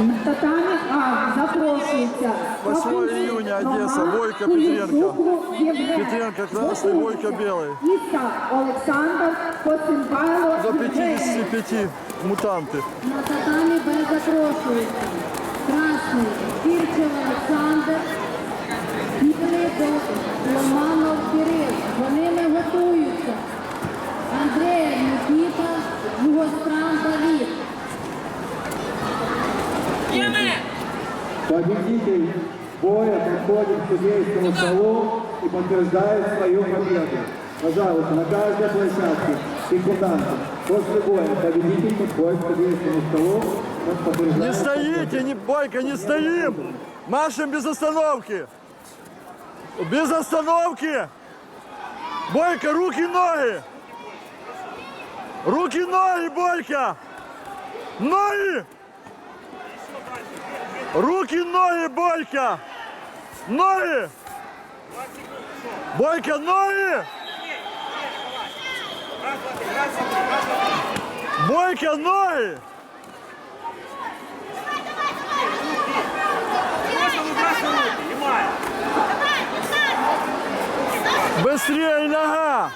На татамі А запрошується 8 июня, Одесса, Бойко, Петренко. Петренко красный, Бойко белый. Іса Олександр, Коцимбайло До Євгеній. 55 мутанты. На татамі Победитель боя подходит к судейскому столу и подтверждает свою победу. Пожалуйста, на каждой площадке секунданты. После боя победитель подходит к судейскому столу, Не стоите, не, Бойко, не стоим! Машем без остановки! Без остановки! Бойко, руки, ноги! Руки, ноги, Бойко! Ноги! Руки, ноги, Бойко! Ноги! Бойко, ноги! Бойко, ноги! Быстрее, нога!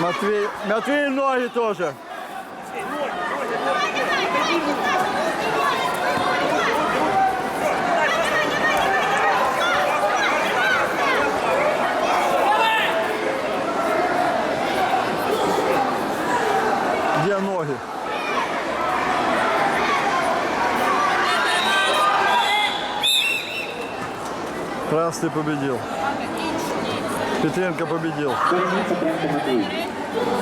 Матвей, Матвей, ноги тоже. Где ноги? Красный победил. Петренко победил.